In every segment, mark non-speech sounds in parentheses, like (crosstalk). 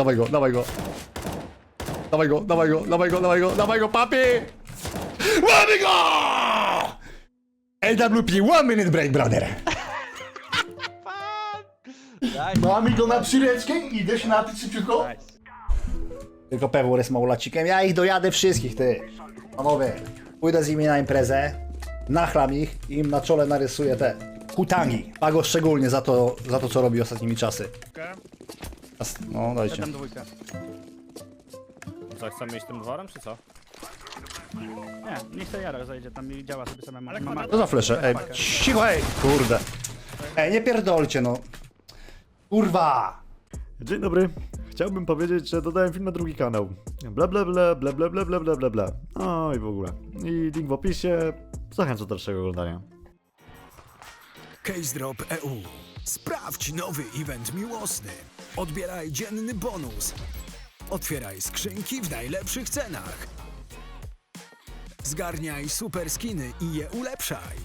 Dawaj go, dawaj go. Dawaj go, dawaj go, dawaj go, dawaj go, dawaj go, papi! Mamy go! LWP, one minute break, brother. (laughs) Mamy go na przyleczkę i idę się napić szybciutko. Tylko Pewór jest małolacikiem. Ja ich dojadę wszystkich, ty. Panowie, pójdę z nimi na imprezę, nachlam ich i im na czole narysuję te hutangi. Pago szczególnie za to, za to co robi ostatnimi czasy. As- No, dajcie. Tam dwójkę. Co, chcemy iść tym dworem, czy co? Nie, niech to Jaro zajdzie, tam i działa sobie samemu. Ale Ma kwadrat- Co za flesze? Ej, cicho, ej, kurde. Ej, nie pierdolcie, no. Kurwa! Dzień dobry. Chciałbym powiedzieć, że dodałem film na drugi kanał. Bla bla bla bla bla bla bla bla bla bla. No i w ogóle. I link w opisie. Zachęcam do dalszego oglądania. Case Drop EU. Sprawdź nowy event miłosny. Odbieraj dzienny bonus. Otwieraj skrzynki w najlepszych cenach. Zgarniaj super skiny i je ulepszaj.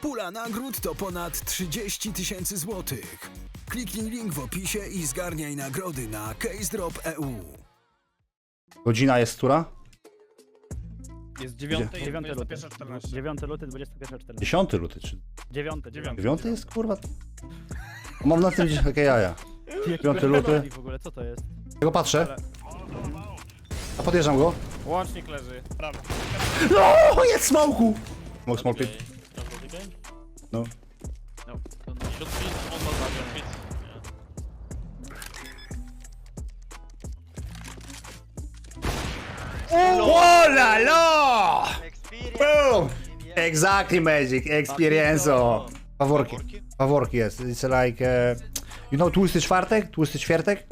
Pula nagród to ponad 30 tysięcy złotych. Kliknij link w opisie i zgarniaj nagrody na Case Drop E EU. Godzina jest która? Jest dziewiąty i 9 luty. 21.14. 9 luty, 21.14. 10 luty, czy 9, 9. 9 jest, kurwa? Mam na tym gdzieś takie jaja. 9 luty. W ogóle, co to jest? Tylko patrzę. A podjeżdżam go. Łącznik leży. Prawo. No, jest smoku! Smok, smok, pit. No. Oh la la! Boom! Exactly magic, experienzo. Faworki. Faworki, yes. It's like, uh, you know, tłusty czwartek? Tłusty czwartek?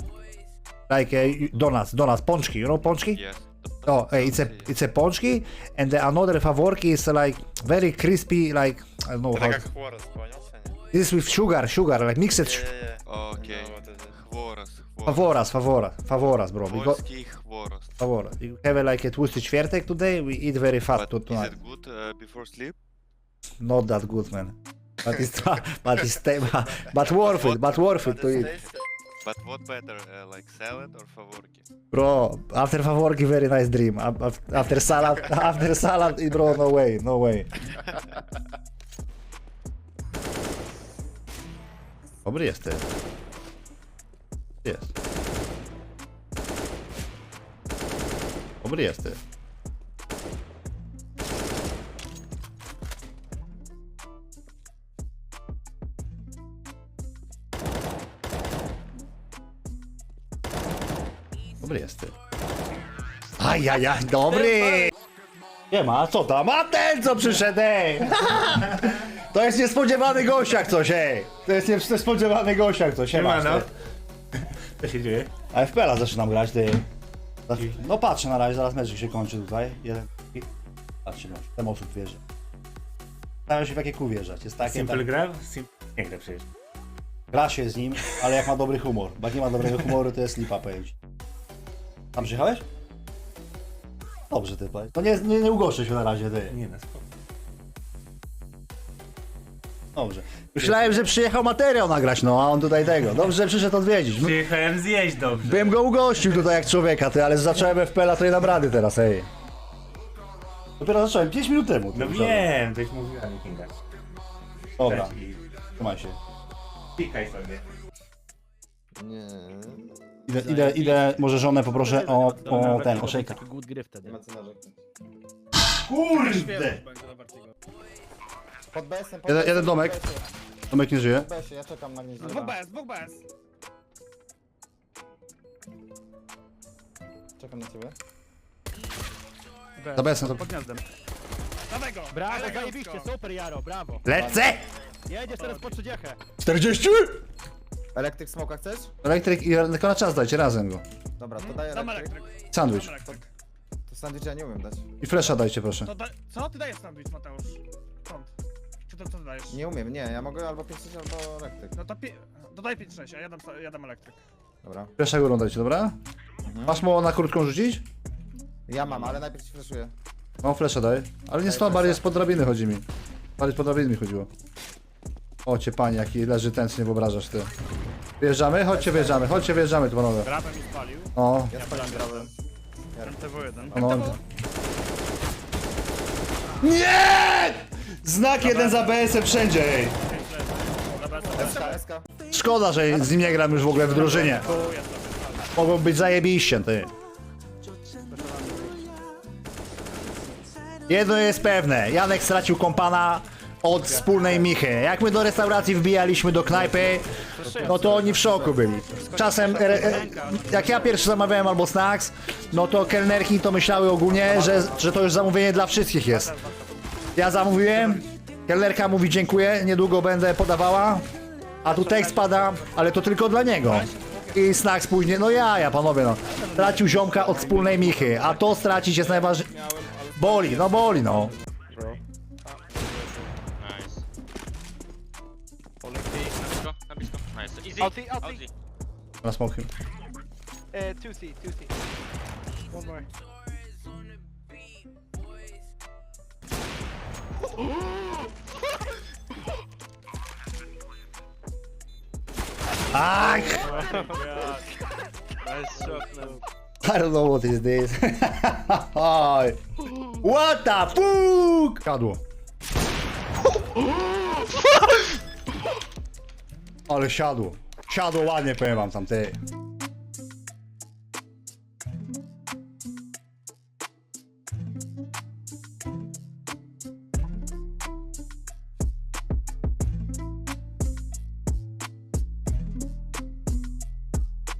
Like uh, donuts, donuts, ponchki, you know ponchki? Yes. Oh, hey, it's a it's a pączki, and the another faworki is like very crispy, like I don't know. How... This with sugar, sugar, like mixed. Yeah, yeah, yeah. Okay. Chworos, chworos. Favoras, favoras, favoras, bro. We got favoras. You have uh, like a twisty czwartek today. We eat very fast tonight. is it good uh, before sleep? Not that good, man. But it's but it's (laughs) but, but worth it. But worth it to eat, But what better, uh, like salad or favorki? bro. After favorki, very nice dream. Af- af- After salad, (laughs) after salad, eh, bro, no way, no way. Dobry jest ty. Jest. Dobry jest Dobry jest ty. Ajajaj, dobry! Nie ma, co tam? A ten co przyszedł, ej! To jest niespodziewany gościak coś, ej! To jest niespodziewany gościak coś, ej, ty. Co się dzieje? A FPL zaczynam grać, ty. No patrzę na razie, zaraz mecz się kończy tutaj. Jeden. Patrzcie, no, ten osób wierzy. Staram się w jakie kół wierzać. Jest takie, Simple tak, gra? Sim... Nie gra przecież. gra się z nim, ale jak ma dobry humor. Bo jak nie ma dobrego humoru, to jest lipa, powiem ci. Tam przyjechałeś? Dobrze, ty, powiedz. No nie, nie, nie ugoszczę się na razie, ty. Nie na spoko. Dobrze. Myślałem, że przyjechał materiał nagrać, no a on tutaj tego. Dobrze, że przyszedł odwiedzić. Przyjechałem zjeść dobrze. Bym go ugościł tutaj jak człowieka, ty, ale zacząłem FPL-a, to nie dam rady teraz, ej. Dopiero zacząłem 5 minut temu. No dobrze. wiem, byś mówiła mi Kinga. Dobra, I trzymaj się. Pikaj sobie. Idę, idę, idę, może żonę poproszę o, o ten, o szejka. Taki good gry wtedy. Kurde! Pod BS-em, pod Jeden, jeden domek. Domek nie żyje. Ja czekam na nieźle. Dwóch bez, dwóch bez. Czekam na ciebie. Za BS-em to- Pod gniazdem. Dawaj go. Brawo, zajebiście, super Jaro, brawo. Lecę! Jedziesz teraz po 30. 40! Elektryk smoka chcesz? Elektryk i tylko na czas dajcie razem go. Dobra, to daję Dam elektryk. elektryk. Sandwich. Dam elektryk. To sandwich ja nie umiem dać. I flesza dajcie proszę. To da... Co ty dajesz sandwich, Mateusz? Skąd? Czy to co ty dajesz? Nie umiem, nie, ja mogę albo 5 albo elektryk. No to pi... Dodaj 5-6, a ja dam, ja dam elektryk. Dobra. Flesza górą dajcie, dobra? Masz mało na krótką rzucić? Ja mam, ale najpierw ci flashuję. Mam flesza daj. Ale nie stąd, bardziej spod drabiny chodzi mi. Bardziej spod drabiny mi chodziło. Ocie panie, jaki leży ten, co nie wyobrażasz ty. Wjeżdżamy? Chodźcie, wjeżdżamy, chodźcie, wjeżdżamy tu panowie. Grabę mi spalił. O, Ja spaliłem grałem. MTW1. no. Nie! Znak jeden za BS-em wszędzie, ej. SK. Szkoda, że z nim nie gram już w ogóle w drużynie. Mogą być zajebiście, ty. Jedno jest pewne, Janek stracił kompana od wspólnej michy. Jak my do restauracji wbijaliśmy do knajpy, no to oni w szoku byli. Czasem, e, e, jak ja pierwszy zamawiałem albo snacks, no to kelnerki to myślały ogólnie, że, że to już zamówienie dla wszystkich jest. Ja zamówiłem, kelnerka mówi dziękuję, niedługo będę podawała, a tu tekst pada, ale to tylko dla niego. I snacks później, no ja, ja panowie no. Tracił ziomka od wspólnej michy, a to stracić jest najważniejsze. Boli, no boli no. Z. I'll see, I'll see. I'm gonna smoke him. Uh, 2C, 2C. One more. ah! (laughs) Oh. I don't know what is this. (laughs) what the fuck? Kadło. (laughs) Ale siadło. Siadło ładnie, powiem wam tam.